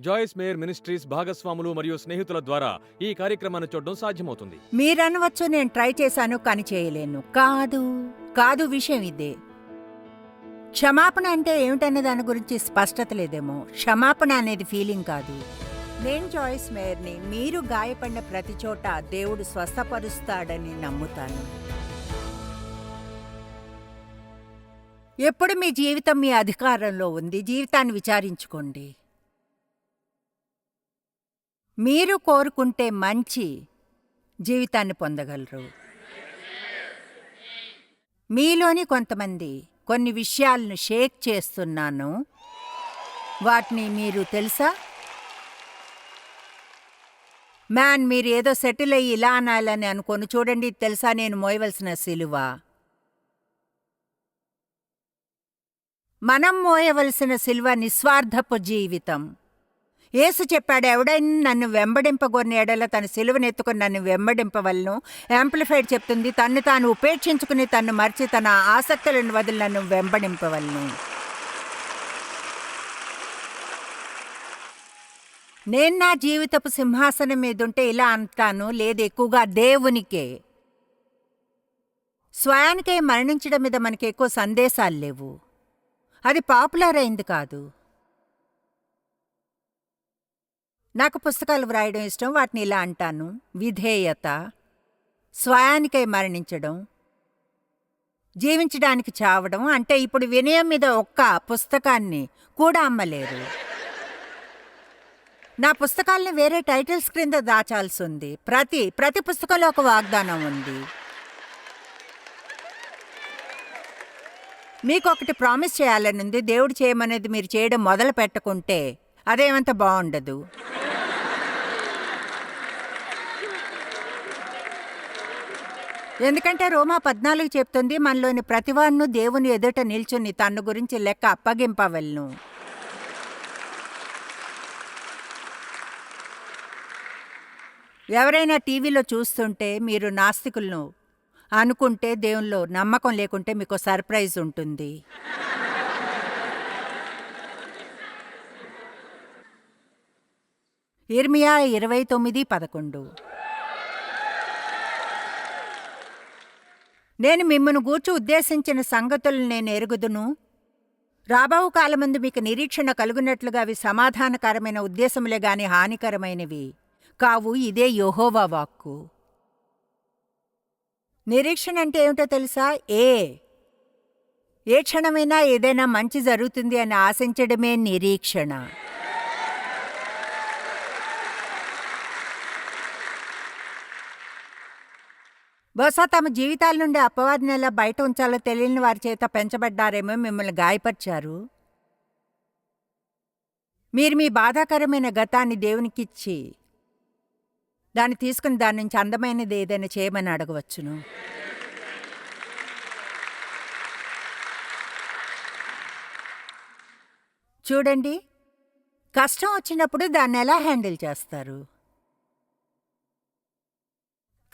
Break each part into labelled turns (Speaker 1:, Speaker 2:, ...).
Speaker 1: జాయిస్ mayor ministries భాగస్వాములు మరియు స్నేహితుల ద్వారా ఈ కార్యక్రమాన్ని చూడడం సాధ్యమవుతుంది.
Speaker 2: మీరనవచ్చు నేను ట్రై చేశాను కానీ చేయలేను. కాదు కాదు విషయం ఇదే. క్షమాపణ అంటే ఏమిటనే దాని గురించి స్పష్టత లేదేమో. క్షమాపణ అనేది ఫీలింగ్ కాదు. నేను జాయిస్ మేయర్ని మీరు గాయపడిన ప్రతి చోట దేవుడు స్వస్థపరుస్తాడని నమ్ముతాను. ఎప్పుడు మీ జీవితం మీ అధికారంలో ఉంది? జీవితాన్ని విచారించుకోండి. మీరు కోరుకుంటే మంచి జీవితాన్ని పొందగలరు. మీలోని కొంతమంది కొన్ని విషయాలను షేక్ చేస్తున్నాను. వాటిని మీరు తెలుసా? మ్యాన్ మీరు ఏదో సెటిల్ అయ్యి ఇలా అనాలని అనుకోను. చూడండి తెలుసా? నేను మోయవలసిన సిలువ. మనం మోయవలసిన సిలువ నిస్వార్థపు జీవితం. యేసు చెప్పాడు ఎవడైనా నన్ను వెంబడింపగొన్న ఎడల తన సిలువనెత్తుకుని నన్ను వెంబడింపవలను. యాంప్లిఫైడ్ చెప్తుంది తన్ను తాను ఉపేక్షించుకుని తన్ను మర్చి తన ఆసక్తులను వదిలి నన్ను వెంబడింపవలను. నేను నా జీవితపు సింహాసనం మీదుంటే ఇలా అంటాను లేదు ఎక్కువగా దేవునికే. స్వయానికే మరణించడం మీద మనకి ఎక్కువ సందేశాలు లేవు. అది పాపులర్ అయింది కాదు. నాకు పుస్తకాలు వ్రాయడం ఇష్టం వాటిని ఇలా అంటాను. విధేయత స్వయానికై మరణించడం జీవించడానికి చావడం అంటే ఇప్పుడు వినయం మీద ఒక్క పుస్తకాన్ని కూడా అమ్మలేరు. నా పుస్తకాల్ని వేరే టైటిల్స్ క్రింద దాచాల్సి ఉంది. ప్రతి ప్రతి పుస్తకంలో ఒక వాగ్దానం ఉంది. మీకు ఒకటి ప్రామిస్ చేయాలని ఉంది దేవుడు చేయమనేది మీరు చేయడం మొదలు పెట్టకుంటే అదేమంత బాగుండదు. ఎందుకంటే రోమా పద్నాలుగు చెప్తుంది మనలోని ప్రతివాన్ను దేవుని ఎదుట నిల్చుని తన్ను గురించి లెక్క అప్పగింపవలను. ఎవరైనా టీవీలో చూస్తుంటే మీరు నాస్తికులను అనుకుంటే దేవునిలో నమ్మకం లేకుంటే మీకు సర్ప్రైజ్ ఉంటుంది. ఇర్మియా ఇరవై తొమ్మిది పదకొండు. నేను మిమ్మను గూర్చి ఉద్దేశించిన సంగతులు నేను ఎరుగుదును. రాబోవు కాలమందు మీకు నిరీక్షణ కలుగునట్లుగా అవి సమాధానకరమైన ఉద్దేశములే గాని హానికరమైనవి. కావు ఇదే యోహోవా వాక్కు. నిరీక్షణ అంటే ఏమిటో తెలుసా? ఏ? ఏ క్షణమైనా ఏదైనా మంచి జరుగుతుంది అని ఆశించడమే నిరీక్షణ. బహుశా తమ జీవితాల నుండి అపవాదిని ఎలా బయట ఉంచాలో తెలియని వారి చేత పెంచబడ్డారేమో మిమ్మల్ని గాయపరిచారు. మీరు మీ బాధాకరమైన గతాన్ని దేవునికిచ్చి దాన్ని తీసుకుని దాని నుంచి అందమైనది ఏదైనా చేయమని అడగవచ్చును. చూడండి కష్టం వచ్చినప్పుడు దాన్ని ఎలా హ్యాండిల్ చేస్తారు?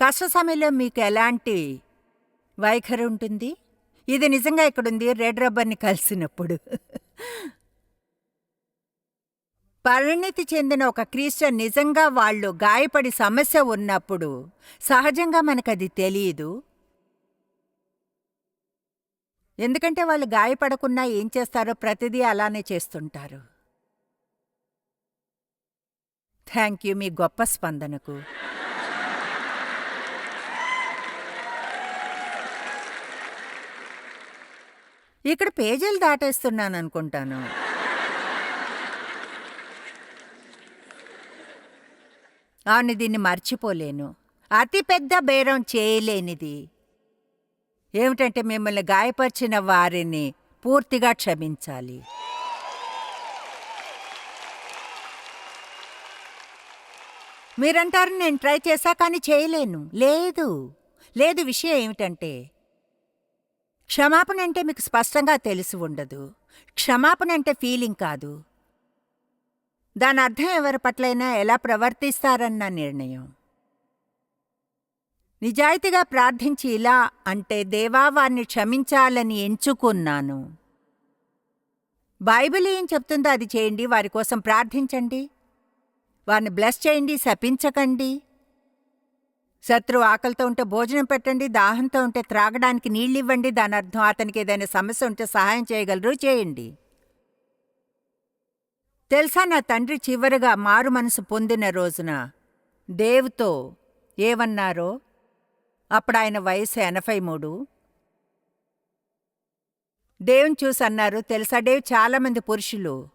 Speaker 2: కష్ట సమయంలో మీకు ఎలాంటి వైఖరి ఉంటుంది? ఇది నిజంగా ఇక్కడుంది రెడ్ రబ్బర్ని కలిసినప్పుడు. పరిణితి చెందిన ఒక క్రిస్టియన్ నిజంగా వాళ్ళు గాయపడి సమస్య ఉన్నప్పుడు సహజంగా మనకది తెలియదు. ఎందుకంటే వాళ్ళు గాయపడకుండా ఏం చేస్తారో ప్రతిదీ అలానే చేస్తుంటారు. థ్యాంక్ యూ మీ గొప్ప స్పందనకు. ఇక్కడ పేజీలు దాటేస్తున్నాను అనుకుంటాను అవును దీన్ని మర్చిపోలేను. అతిపెద్ద బేరం చేయలేనిది. ఏమిటంటే మిమ్మల్ని గాయపరిచిన వారిని పూర్తిగా క్షమించాలి. మీరంటారు నేను ట్రై చేశా కానీ చేయలేను. లేదు. లేదు విషయం ఏమిటంటే క్షమాపణ అంటే మీకు స్పష్టంగా తెలిసి ఉండదు. క్షమాపణ అంటే ఫీలింగ్ కాదు. దాని అర్థం ఎవరి పట్లైనా ఎలా ప్రవర్తిస్తారన్న నిర్ణయం. నిజాయితీగా ప్రార్థించి ఇలా అంటే దేవా వారిని క్షమించాలని ఎంచుకున్నాను. బైబిల్ ఏం చెప్తుందో అది చేయండి వారి కోసం ప్రార్థించండి. వారిని బ్లెస్ చేయండి శపించకండి. శత్రువు ఆకలితో ఉంటే భోజనం పెట్టండి దాహంతో ఉంటే త్రాగడానికి నీళ్ళివ్వండి దాని అర్థం అతనికి ఏదైనా సమస్య ఉంటే సహాయం చేయగలరు చేయండి. తెలుసా నా తండ్రి చివరిగా మారు మనసు పొందిన రోజున దేవ్తో ఏమన్నారో? అప్పుడు ఆయన వయసు ఎనభై మూడు. దేవుని చూసి అన్నారు తెలుసా దేవ్ చాలామంది పురుషులు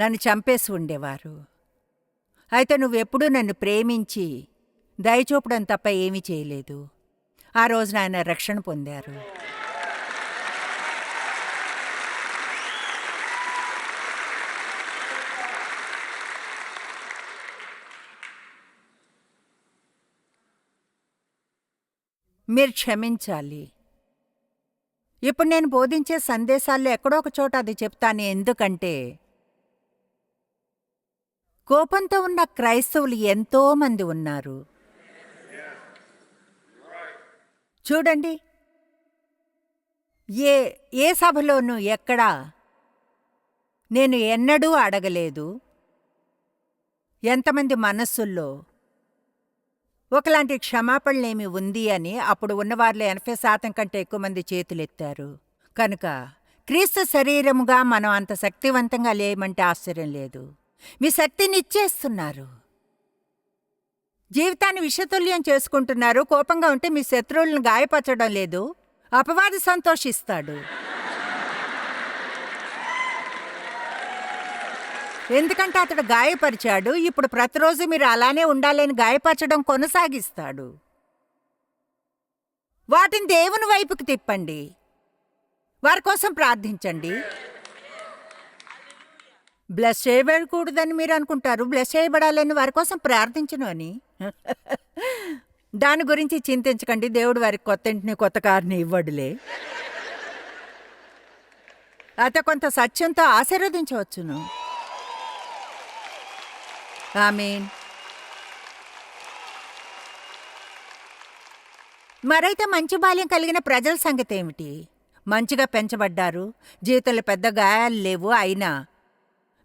Speaker 2: నన్ను చంపేసి ఉండేవారు. అయితే నువ్వెప్పుడూ నన్ను ప్రేమించి దయచూపడం తప్ప ఏమీ చేయలేదు. ఆ రోజున ఆయన రక్షణ పొందారు. మీరు క్షమించాలి. ఇప్పుడు నేను బోధించే సందేశాల్లో ఎక్కడో ఒక చోట అది చెప్తాను. ఎందుకంటే కోపంతో ఉన్న క్రైస్తవులు ఎంతోమంది ఉన్నారు. చూడండి. ఏ ఏ సభలోనూ ఎక్కడా? నేను ఎన్నడూ అడగలేదు. ఎంతమంది మనస్సుల్లో? ఒకలాంటి క్షమాపణలేమి ఉంది అని అప్పుడు ఉన్నవారిలో ఎనభై శాతం కంటే ఎక్కువ మంది చేతులెత్తారు. కనుక క్రీస్తు శరీరముగా మనం అంత శక్తివంతంగా లేమంటే ఆశ్చర్యం లేదు. మీ శక్తిని ఇచ్చేస్తున్నారు. జీవితాన్ని విషతుల్యం చేసుకుంటున్నారు కోపంగా ఉంటే మీ శత్రువులను గాయపరచడం లేదు అపవాది సంతోషిస్తాడు. ఎందుకంటే అతడు గాయపరిచాడు ఇప్పుడు ప్రతిరోజు మీరు అలానే ఉండాలని గాయపరచడం కొనసాగిస్తాడు. వాటిని దేవుని వైపుకి తిప్పండి. వారి కోసం ప్రార్థించండి. బ్లెస్ చేయబడకూడదని మీరు అనుకుంటారు బ్లెస్ చేయబడాలని వారి కోసం ప్రార్థించను అని. దాని గురించి చింతించకండి. దేవుడు వారికి కొత్త ఇంటిని కొత్త కారుని ఇవ్వడులే. అత కొంత సత్యంతో ఆశీర్వదించవచ్చును. ఆమీన్. మరైతే మంచి బాల్యం కలిగిన ప్రజల సంగతి ఏమిటి? మంచిగా పెంచబడ్డారు. జీవితంలో పెద్ద గాయాలు లేవు. అయినా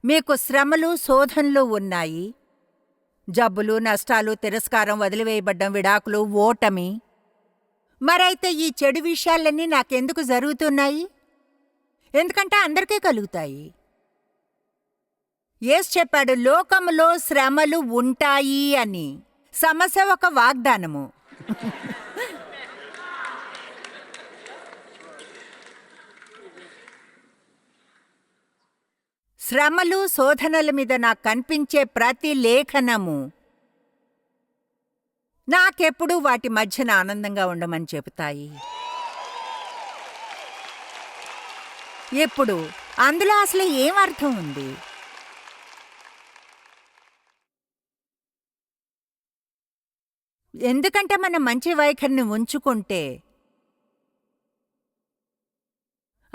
Speaker 2: మీకు శ్రమలు శోధనలు ఉన్నాయి. జబ్బులు నష్టాలు తిరస్కారం వదిలివేయబడ్డం విడాకులు ఓటమి. మరైతే ఈ చెడు విషయాలన్నీ నాకెందుకు జరుగుతున్నాయి? ఎందుకంటే అందరికీ కలుగుతాయి. ఏస్ చెప్పాడు లోకములో శ్రమలు ఉంటాయి అని. సమస్య ఒక వాగ్దానము. శ్రమలు శోధనల మీద నాకు కనిపించే ప్రతి లేఖనము. నాకెప్పుడు వాటి మధ్యన ఆనందంగా ఉండమని చెబుతాయి. ఇప్పుడు అందులో అసలు ఏం అర్థం ఉంది? ఎందుకంటే మనం మంచి వైఖరిని ఉంచుకుంటే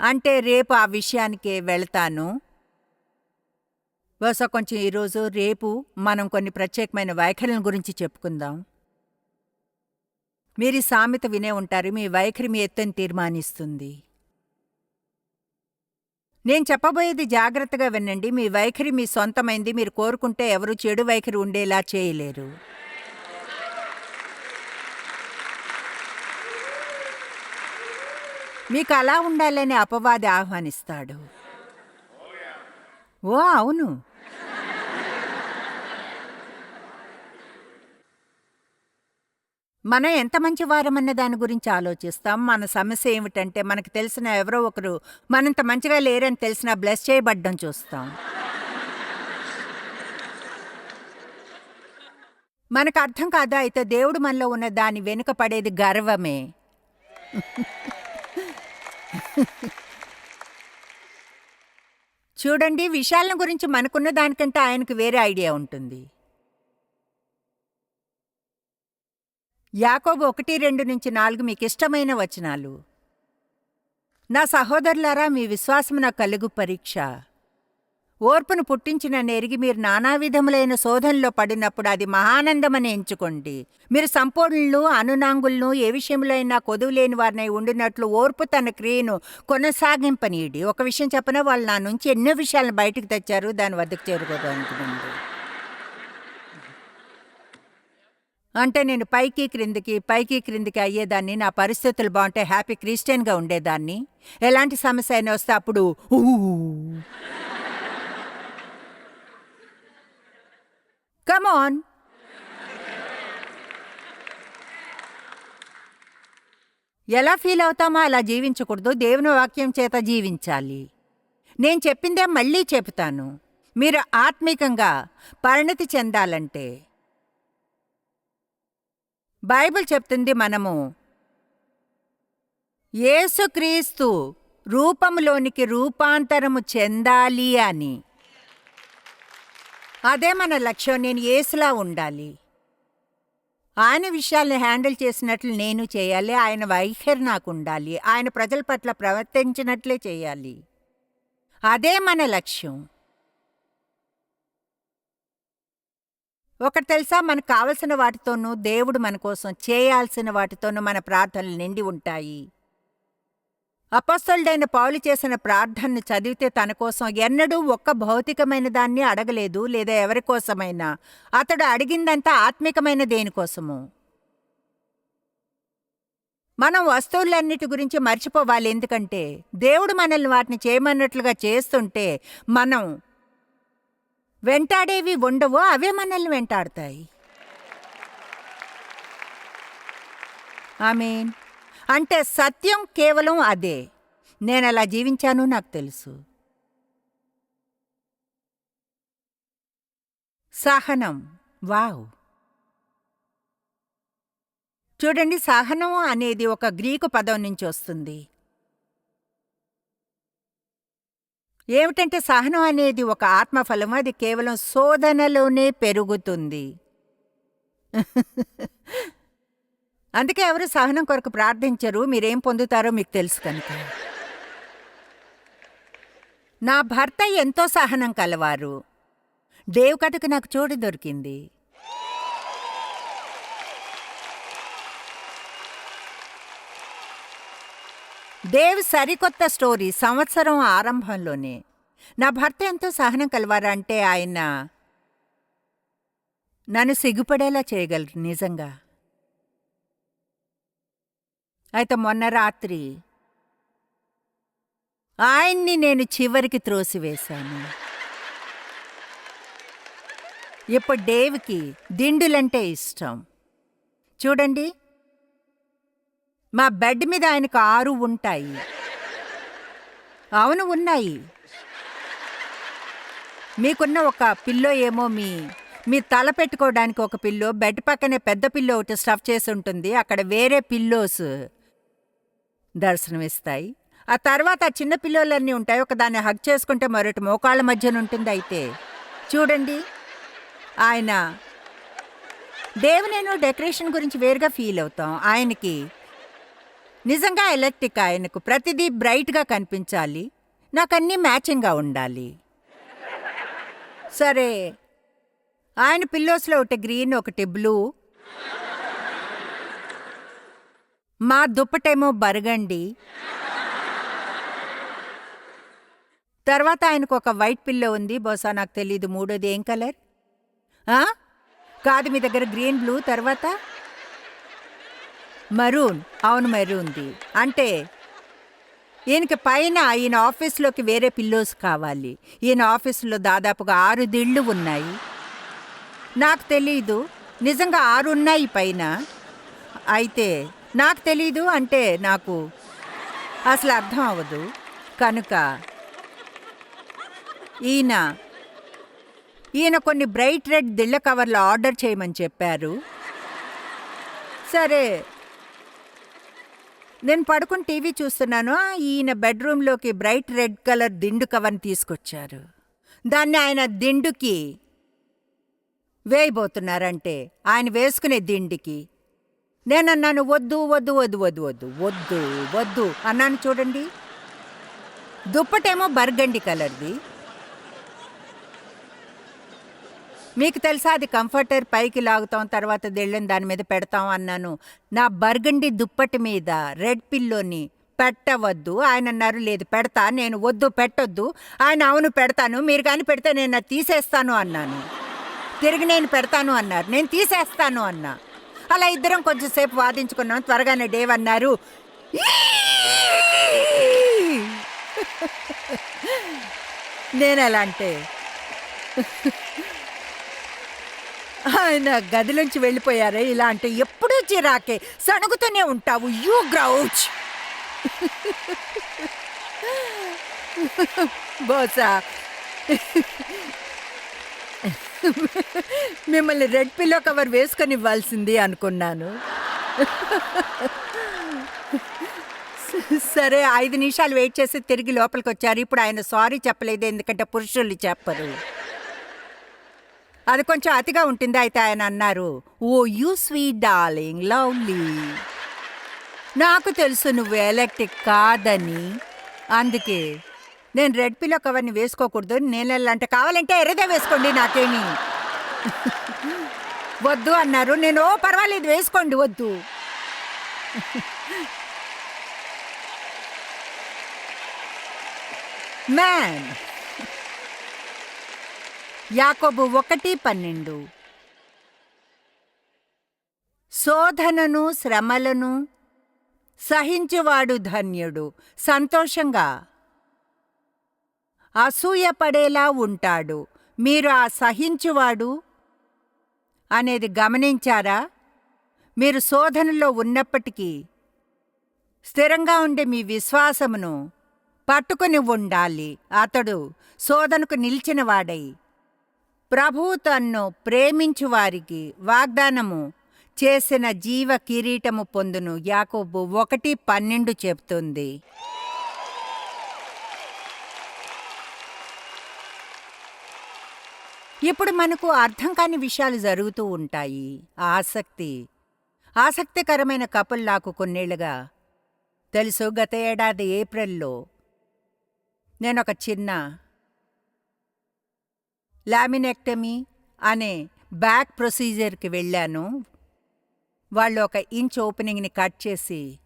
Speaker 2: అంటే రేపు ఆ విషయానికే వెళ్తాను. బహుశా కొంచెం ఈరోజు రేపు మనం కొన్ని ప్రత్యేకమైన వైఖరుల గురించి చెప్పుకుందాం. మీరు ఈ సామెత వినే ఉంటారు మీ వైఖరి మీ ఎత్తుని తీర్మానిస్తుంది. నేను చెప్పబోయేది జాగ్రత్తగా వినండి మీ వైఖరి మీ సొంతమైంది మీరు కోరుకుంటే ఎవరు చెడు వైఖరి ఉండేలా చేయలేరు. మీకు అలా ఉండాలని అపవాది ఆహ్వానిస్తాడు. ఓ అవును. మనం ఎంత మంచి వారమన్న దాని గురించి ఆలోచిస్తాం. మన సమస్య ఏమిటంటే మనకు తెలిసిన ఎవరో ఒకరు మనంత మంచిగా లేరని తెలిసినా బ్లెస్ చేయబడ్డం చూస్తాం. మనకు అర్థం కాదా? అయితే దేవుడు మనలో ఉన్న దాని వెనుక పడేది గర్వమే. చూడండి విషయాలను గురించి మనకున్న దానికంటే ఆయనకు వేరే ఐడియా ఉంటుంది. యాకోబు ఒకటి రెండు నుంచి నాలుగు మీకు ఇష్టమైన వచనాలు. నా సహోదరులారా మీ విశ్వాసము నా కలుగు పరీక్ష. ఓర్పును పుట్టించిన నెరిగి మీరు నానావిధములైన శోధనలో పడినప్పుడు అది మహానందమని ఎంచుకోండి. మీరు సంపూర్ణులు అనునాంగులను ఏ విషయంలో అయినా కొదువు లేని వారినై ఉండినట్లు ఓర్పు తన క్రియను కొనసాగింపనీయుడి. ఒక విషయం చెప్పినా? వాళ్ళు నా నుంచి ఎన్నో విషయాలను బయటకు తెచ్చారు. దాని వద్దకు చేరుకోవడానికి అంటే నేను పైకి క్రిందికి పైకి క్రిందికి అయ్యేదాన్ని నా పరిస్థితులు బాగుంటే హ్యాపీ క్రిస్టియన్గా ఉండేదాన్ని. ఎలాంటి సమస్య అయినా వస్తే అప్పుడు ఊ. కమ్ ఆన్ ఎలా ఫీల్ అవుతామో అలా జీవించకూడదు. దేవుని వాక్యం చేత జీవించాలి. నేను చెప్పిందే మళ్ళీ చెప్తాను మీరు ఆత్మీకంగా పరిణతి చెందాలంటే బైబిల్ చెప్తుంది మనము యేసుక్రీస్తు రూపంలోనికి రూపాంతరము చెందాలి అని. అదే మన లక్ష్యం నేను ఏసులా ఉండాలి. ఆయన విషయాల్ని హ్యాండిల్ చేసినట్లు నేను చేయాలి ఆయన వైఖరి నాకు ఉండాలి ఆయన ప్రజల పట్ల ప్రవర్తించినట్లే చేయాలి. అదే మన లక్ష్యం. ఒకటి తెలుసా మనకు కావలసిన వాటితోనూ దేవుడు మన కోసం చేయాల్సిన వాటితోనూ మన ప్రార్థనలు నిండి ఉంటాయి. అపస్తులుడైన పౌలు చేసిన ప్రార్థనను చదివితే తన కోసం ఎన్నడూ ఒక్క భౌతికమైన దాన్ని అడగలేదు లేదా ఎవరి కోసమైనా. అతడు అడిగిందంతా ఆత్మికమైన దేనికోసము మనం వస్తువులన్నిటి గురించి మర్చిపోవాలి ఎందుకంటే దేవుడు మనల్ని వాటిని చేయమన్నట్లుగా చేస్తుంటే మనం వెంటాడేవి ఉండవు అవే మనల్ని వెంటాడతాయి. ఆమీన్. అంటే సత్యం కేవలం అదే. నేను అలా జీవించాను నాకు తెలుసు. సహనం. వావ్. చూడండి సహనం అనేది ఒక గ్రీకు పదం నుంచి వస్తుంది. ఏమిటంటే సహనం అనేది ఒక ఆత్మఫలం అది కేవలం శోధనలోనే పెరుగుతుంది. అందుకే ఎవరు సహనం కొరకు ప్రార్థించరు మీరేం పొందుతారో మీకు తెలుసు కనుక. నా భర్త ఎంతో సహనం కలవారు. దేవు కథకు నాకు చోటు దొరికింది. దేవ్ సరికొత్త స్టోరీ సంవత్సరం ఆరంభంలోనే. నా భర్త ఎంతో సహనం కలవారంటే ఆయన నన్ను సిగ్గుపడేలా చేయగలరు నిజంగా. అయితే మొన్న రాత్రి ఆయన్ని నేను చివరికి త్రోసివేశాను. ఇప్పుడు డేవ్కి దిండులంటే ఇష్టం. చూడండి. మా బెడ్ మీద ఆయనకు ఆరు ఉంటాయి. అవును ఉన్నాయి. మీకున్న ఒక పిల్లో ఏమో మీ మీ తల పెట్టుకోవడానికి ఒక పిల్లో బెడ్ పక్కనే పెద్ద పిల్లో ఒకటి స్టఫ్ చేసి ఉంటుంది. అక్కడ వేరే పిల్లోస్ దర్శనమిస్తాయి. ఆ తర్వాత ఆ చిన్న పిల్లోలన్నీ ఉంటాయి. ఒక దాన్ని హగ్ చేసుకుంటే మరొకటి మోకాళ్ళ మధ్యనుంటుంది అయితే. చూడండి. ఆయన దేవునేను డెకరేషన్ గురించి వేరుగా ఫీల్ అవుతాం. ఆయనకి నిజంగా ఎలక్ట్రిక్ ఆయనకు ప్రతిదీ బ్రైట్గా కనిపించాలి. నాకు అన్నీ మ్యాచింగ్గా ఉండాలి. సరే. ఆయన పిల్లోస్లో ఒకటి గ్రీన్ ఒకటి బ్లూ. మా దుప్పటేమో బరగండి. తర్వాత ఆయనకు ఒక వైట్ పిల్లో ఉంది. బహుశా నాకు తెలియదు మూడోది ఏం కలర్? కాదు మీ దగ్గర గ్రీన్ బ్లూ తర్వాత? మరూన్. అవును మరూన్ది. అంటే ఈయనకి పైన ఈయన ఆఫీస్లోకి వేరే పిల్లోస్ కావాలి. ఈయన ఆఫీసులో దాదాపుగా ఆరు దిళ్ళు ఉన్నాయి. నాకు తెలీదు. నిజంగా ఆరు ఉన్నాయి పైన. అయితే నాకు తెలీదు అంటే నాకు అసలు అర్థం అవ్వదు. కనుక ఈయన ఈయన కొన్ని బ్రైట్ రెడ్ దిళ్ళ కవర్లు ఆర్డర్ చేయమని చెప్పారు. సరే నేను పడుకుని టీవీ చూస్తున్నాను. ఈయన బెడ్రూమ్లోకి బ్రైట్ రెడ్ కలర్ దిండు కవర్ని తీసుకొచ్చారు. దాన్ని ఆయన దిండుకి వేయబోతున్నారంటే ఆయన వేసుకునే దిండికి నేనన్నాను వద్దు వద్దు వద్దు వద్దు వద్దు వద్దు వద్దు అన్నాను చూడండి. దుప్పటేమో బర్గండి కలర్ది. మీకు తెలుసా అది కంఫర్టర్ పైకి లాగుతాం తర్వాత దిళ్ళని దాని మీద పెడతాం అన్నాను. నా బర్గండి దుప్పటి మీద రెడ్ పిల్లోని పెట్టవద్దు ఆయన అన్నారు లేదు పెడతా నేను వద్దు పెట్టొద్దు ఆయన అవును పెడతాను మీరు కానీ పెడితే నేను తీసేస్తాను అన్నాను. తిరిగి నేను పెడతాను అన్నారు నేను తీసేస్తాను అన్నా. అలా ఇద్దరం కొంచెంసేపు వాదించుకున్నాం. త్వరగానే డేవ్ అన్నారు. నేను ఎలా అంటే ఆయన గదిలోంచి వెళ్ళిపోయారే ఇలా అంటే ఎప్పుడూ చిరాకే. సణుగుతూనే ఉంటావు యూ గ్రౌచ్. బహుశా మిమ్మల్ని రెడ్ పిల్లో కవర్ వేసుకొని ఇవ్వాల్సింది అనుకున్నాను. సరే ఐదు నిమిషాలు వెయిట్ చేసి తిరిగి లోపలికి వచ్చారు ఇప్పుడు ఆయన సారీ చెప్పలేదు ఎందుకంటే పురుషులు చెప్పరు. అది కొంచెం అతిగా ఉంటుంది అయితే ఆయన అన్నారు. Oh you sweet darling lovely. నాకు తెలుసు నువ్వు ఎలక్ట్రిక్ కాదని. అందుకే నేను రెడ్ పిల్లో కవర్ని వేసుకోకూడదు నేను కావాలంటే ఎర్రదే వేసుకోండి నాకేమి. వద్దు అన్నారు. నేను "ఓ, పర్వాలేదు వేసుకోండి వద్దు. మ్యాన్ యాకోబు ఒకటి పన్నెండు. శోధనను శ్రమలను సహించువాడు ధన్యుడు. సంతోషంగా. అసూయపడేలా ఉంటాడు. మీరు ఆ సహించువాడు? అనేది గమనించారా? మీరు శోధనలో ఉన్నప్పటికీ స్థిరంగా ఉండే మీ విశ్వాసమును పట్టుకుని ఉండాలి. అతడు శోధనకు నిలిచినవాడై ప్రభువు తన్ను ప్రేమించు వారికి వాగ్దానము చేసిన జీవ కిరీటము పొందును. యాకోబు ఒకటి పన్నెండు చెప్తుంది. ఇప్పుడు మనకు అర్థం కాని విషయాలు జరుగుతూ ఉంటాయి. ఆసక్తి. ఆసక్తికరమైన కపుల్ నాకు కొన్నేళ్ళుగా తెలుసు. గత ఏడాది ఏప్రిల్లో నేను ఒక చిన్న లామినెక్టమీ అనే బ్యాక్ ప్రొసీజర్కి వెళ్ళాను. వాళ్ళు ఒక ఇంచ్ ఓపెనింగ్ని కట్ చేసి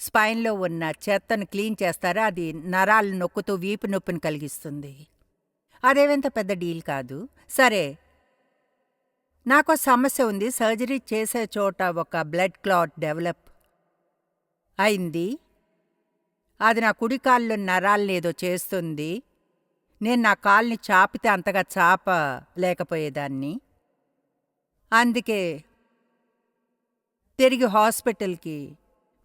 Speaker 2: స్పైన్లో ఉన్న చెత్తను క్లీన్ చేస్తారు? అది నరాలు నొక్కుతూ వీపు నొప్పిని కలిగిస్తుంది. అదేవింత పెద్ద డీల్ కాదు. సరే. నాకు సమస్య ఉంది. సర్జరీ చేసే చోట ఒక బ్లడ్ క్లాట్ డెవలప్ అయింది. అది నా కుడి కాళ్ళు నరాలను ఏదో చేస్తుంది. నేను నా కాల్ని చాపితే అంతగా చాప లేకపోయేదాన్ని అందుకే తిరిగి హాస్పిటల్కి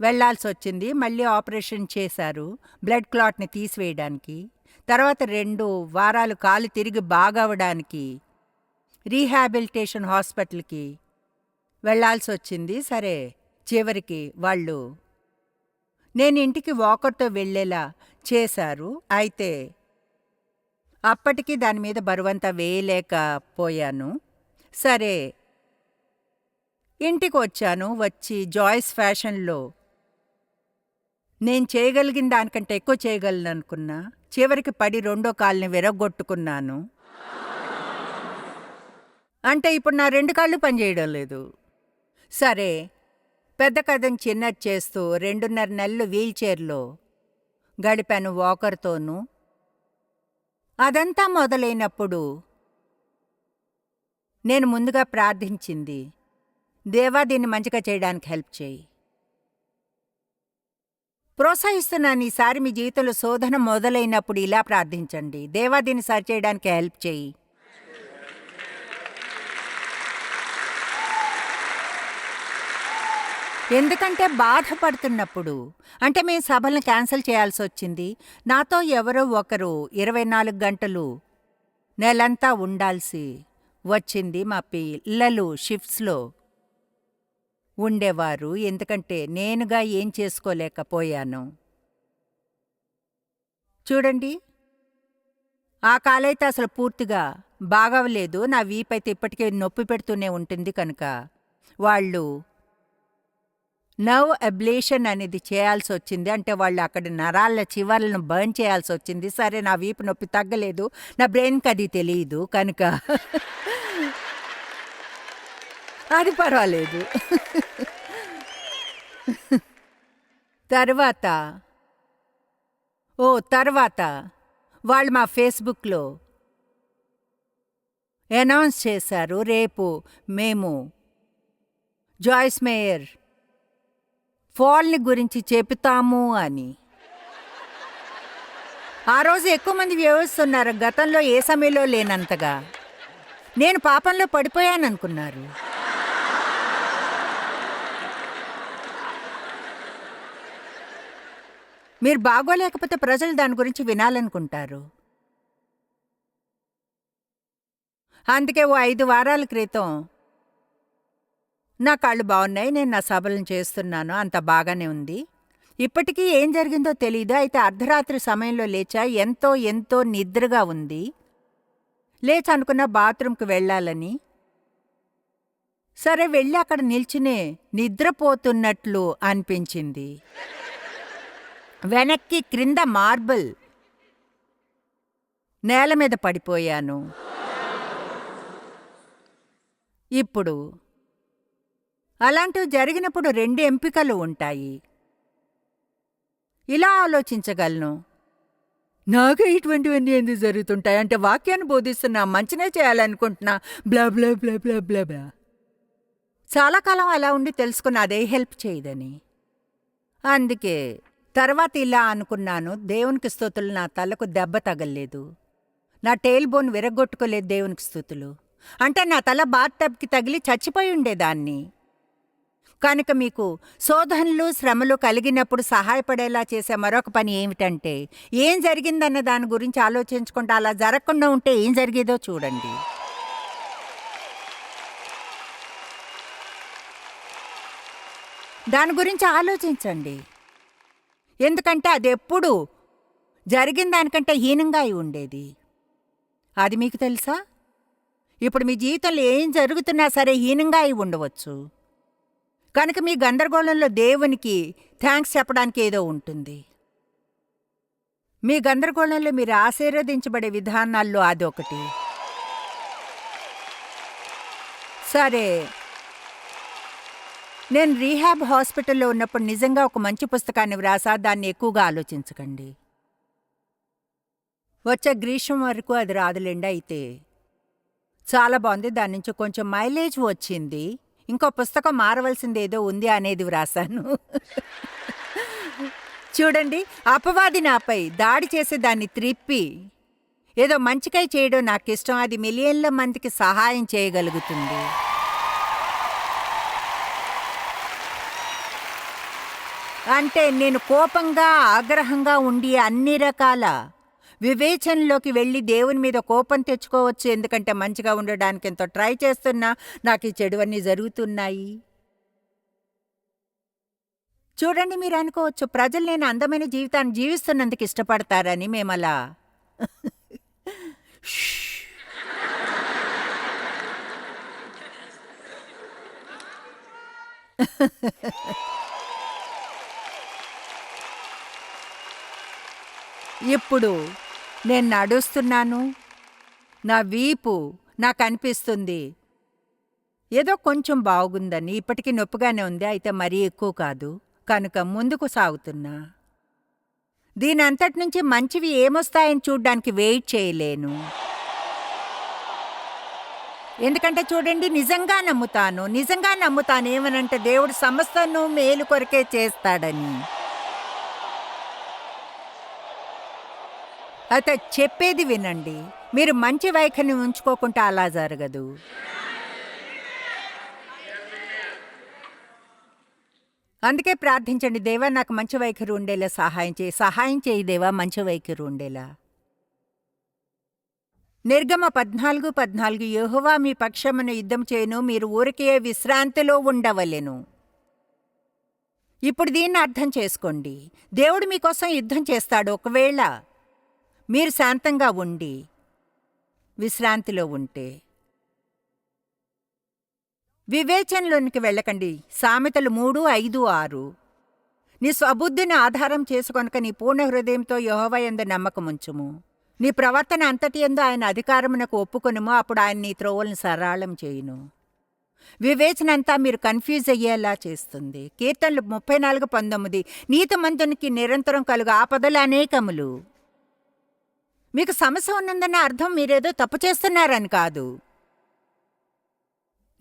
Speaker 2: వెళ్ళాల్సి వచ్చింది మళ్ళీ ఆపరేషన్ చేశారు. బ్లడ్ క్లాట్ని తీసివేయడానికి. తర్వాత రెండు వారాలు కాలు తిరిగి బాగవడానికి రీహాబిలిటేషన్ హాస్పిటల్కి వెళ్ళాల్సి వచ్చింది. సరే చివరికి వాళ్ళు నేను ఇంటికి వాకర్తో వెళ్ళేలా చేశారు. అయితే అప్పటికి దాని మీద బరువంతా వేయలేకపోయాను. సరే ఇంటికి వచ్చాను. వచ్చి జాయిస్ ఫ్యాషన్లో నేను చేయగలిగిన దానికంటే ఎక్కువ చేయగలను అనుకున్నా. చివరికి పడి రెండో కాల్ని విరగొట్టుకున్నాను అంటే ఇప్పుడు నా రెండు కాళ్ళు పనిచేయడం లేదు. సరే పెద్ద కథను చిన్నది చేస్తూ రెండున్నర నెలలు వీల్చైర్లో గడిపాను వాకర్తోనూ. అదంతా మొదలైనప్పుడు నేను ముందుగా ప్రార్థించింది దేవా దీన్ని మంచిగా చేయడానికి హెల్ప్ చేయి. ప్రోత్సహిస్తున్నాను ఈసారి మీ జీవితంలో శోధన మొదలైనప్పుడు ఇలా ప్రార్థించండి. దేవా దీన్ని సరిచేయడానికి హెల్ప్ చేయి. ఎందుకంటే బాధపడుతున్నప్పుడు అంటే మేము సభలను క్యాన్సిల్ చేయాల్సి వచ్చింది. నాతో ఎవరో ఒకరు ఇరవై నాలుగు గంటలు నెలంతా ఉండాల్సి వచ్చింది మా పిల్లలు షిఫ్ట్స్లో. ఉండేవారు. ఎందుకంటే నేనుగా ఏం చేసుకోలేకపోయాను. చూడండి. ఆ కాలైతే అసలు పూర్తిగా బాగవలేదు నా వీపైతే ఇప్పటికే నొప్పి పెడుతూనే ఉంటుంది కనుక. వాళ్ళు నర్వ్ అబ్లేషన్ అనేది చేయాల్సి వచ్చింది. అంటే వాళ్ళు అక్కడ నరాల చివర్లను బర్న్ చేయాల్సి వచ్చింది. సరే నా వీపు నొప్పి తగ్గలేదు. నా బ్రెయిన్కి అది తెలియదు కనుక. అది పర్వాలేదు. తర్వాత. ఓ తర్వాత. వాళ్ళు మా ఫేస్బుక్లో అనౌన్స్ చేశారు రేపు మేము జాయిస్ మేయర్ ఫాల్ని గురించి చెబుతాము అని. ఆ రోజు ఎక్కువ మంది వ్యూవర్స్ ఉన్నారు గతంలో ఏ సమయంలో లేనంతగా. నేను పాపంలో పడిపోయాననుకున్నారు. మీరు బాగోలేకపోతే ప్రజలు దాని గురించి వినాలనుకుంటారు. అందుకే ఓ ఐదు వారాల క్రితం నా కాళ్ళు బాగున్నాయి నేను నా సభలను చేస్తున్నాను అంత బాగానే ఉంది. ఇప్పటికీ ఏం జరిగిందో తెలీదు అయితే అర్ధరాత్రి సమయంలో లేచా ఎంతో ఎంతో నిద్రగా ఉంది. లేచి అనుకున్న బాత్రూంకి వెళ్ళాలని. సరే వెళ్ళి అక్కడ నిల్చునే నిద్రపోతున్నట్లు అనిపించింది. వెనక్కి క్రింద మార్బుల్. నేల మీద పడిపోయాను. ఇప్పుడు అలాంటివి జరిగినప్పుడు రెండు ఎంపికలు ఉంటాయి. ఇలా ఆలోచించగలను. నాకు ఇటువంటివన్నీ ఎందుకు జరుగుతుంటాయి? అంటే వాక్యాన్ని బోధిస్తున్నా మంచినే చేయాలనుకుంటున్నా బ్లా బ్లా బ్లా బ్లా బ్లా బ్లా. చాలా కాలం అలా ఉండి తెలుసుకున్న అదే హెల్ప్ చేయదని. అందుకే తర్వాత ఇలా అనుకున్నాను దేవునికి స్థుతులు నా తలకు దెబ్బ తగలలేదు. నా టేల్ బోన్ విరగొట్టుకోలేదు దేవునికి స్థుతులు అంటే నా తల బాత్ టబ్కి తగిలి చచ్చిపోయి ఉండేదాన్ని. కనుక మీకు శోధనలు శ్రమలు కలిగినప్పుడు సహాయపడేలా చేసే మరొక పని ఏమిటంటే ఏం జరిగిందన్న దాని గురించి ఆలోచించకుండా అలా జరగకుండా ఉంటే ఏం జరిగేదో చూడండి. దాని గురించి ఆలోచించండి. ఎందుకంటే అది ఎప్పుడు జరిగిన దానికంటే హీనంగా అయి ఉండేది. అది మీకు తెలుసా? ఇప్పుడు మీ జీవితంలో ఏం జరుగుతున్నా సరే హీనంగా అయి ఉండవచ్చు. కనుక మీ గందరగోళంలో దేవునికి థ్యాంక్స్ చెప్పడానికి ఏదో ఉంటుంది. మీ గందరగోళంలో మీరు ఆశీర్వదించబడే విధానాల్లో అదొకటి. సరే. నేను రీహాబ్ హాస్పిటల్లో ఉన్నప్పుడు నిజంగా ఒక మంచి పుస్తకాన్ని వ్రాసా? దాన్ని ఎక్కువగా ఆలోచించకండి. వచ్చే గ్రీష్మం వరకు అది రాదులేండి అయితే. చాలా బాగుంది దాని నుంచి కొంచెం మైలేజ్ వచ్చింది. ఇంకో పుస్తకం మారవలసింది ఏదో ఉంది అనేది వ్రాసాను. చూడండి అపవాది నాపై దాడి చేసే దాన్ని త్రిప్పి ఏదో మంచికై చేయడం నాకు ఇష్టం అది మిలియన్ల మందికి సహాయం చేయగలుగుతుంది. అంటే నేను కోపంగా ఆగ్రహంగా ఉండి అన్ని రకాల వివేచనలోకి వెళ్ళి దేవుని మీద కోపం తెచ్చుకోవచ్చు. ఎందుకంటే మంచిగా ఉండడానికి ఎంతో ట్రై చేస్తున్నా. నాకు ఈ చెడువన్నీ జరుగుతున్నాయి. చూడండి మీరు అనుకోవచ్చు ప్రజలు నేను అందమైన జీవితాన్ని జీవిస్తున్నందుకు ఇష్టపడతారని మేమలా. ఇప్పుడు నేను నడుస్తున్నాను. నా వీపు నాకు అనిపిస్తుంది ఏదో కొంచెం బాగుందని ఇప్పటికీ నొప్పిగానే ఉంది. అయితే మరీ ఎక్కువ కాదు. కనుక ముందుకు సాగుతున్నా. దీని అంతటి నుంచి మంచివి ఏమొస్తాయని చూడ్డానికి వెయిట్ చేయలేను. ఎందుకంటే చూడండి నిజంగా నమ్ముతాను. నిజంగా నమ్ముతాను. ఏమనంటే దేవుడు సమస్తను మేలు కొరకే చేస్తాడని. అయితే చెప్పేది వినండి. మీరు మంచి వైఖరిని ఉంచుకోకుండా అలా జరగదు. అందుకే ప్రార్థించండి దేవా నాకు మంచి వైఖరి ఉండేలా సహాయం చేయి. సహాయం చేయి దేవా మంచి వైఖరి ఉండేలా. నిర్గమ పద్నాలుగు పద్నాలుగు యెహోవా మీ పక్షమును యుద్ధం చేయను మీరు ఊరికే విశ్రాంతిలో ఉండవలెను. ఇప్పుడు దీన్ని అర్థం చేసుకోండి. దేవుడు మీకోసం యుద్ధం చేస్తాడు ఒకవేళ. మీరు శాంతంగా ఉండి విశ్రాంతిలో ఉంటే. వివేచనలోనికి వెళ్ళకండి. సామెతలు మూడు ఐదు ఆరు. నీ స్వబుద్ధిని ఆధారం చేసుకొనక నీ పూర్ణ హృదయంతో యెహోవా యందు నమ్మకముంచుము. నీ ప్రవర్తన అంతటి ఎందు ఆయన అధికారమునకు ఒప్పుకొనుము. అప్పుడు ఆయన నీ త్రోవలను సరళం చేయును. వివేచన అంతా మీరు కన్ఫ్యూజ్ అయ్యేలా చేస్తుంది. కీర్తనలు ముప్పై నాలుగు పంతొమ్మిది. నీతిమంతునికి నిరంతరం కలుగు ఆపదలు అనేకములు. మీకు సమస్య ఉన్నందన్న అర్థం మీరేదో తప్పు చేస్తున్నారని కాదు.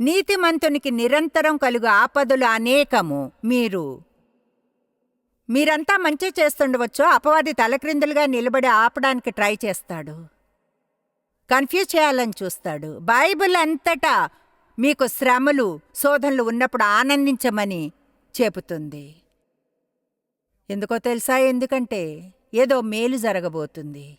Speaker 2: నీతిమంతునికి నిరంతరం కలుగు ఆపదలు అనేకము మీరు. మీరంతా మంచి చేస్తుండవచ్చో అపవాది తలక్రిందులుగా నిలబడి ఆపడానికి ట్రై చేస్తాడు. కన్ఫ్యూజ్ చేయాలని చూస్తాడు. బైబిల్ అంతటా మీకు శ్రమలు శోధనలు ఉన్నప్పుడు ఆనందించమని చెబుతుంది. ఎందుకో తెలుసా? ఎందుకంటే ఏదో మేలు జరగబోతుంది.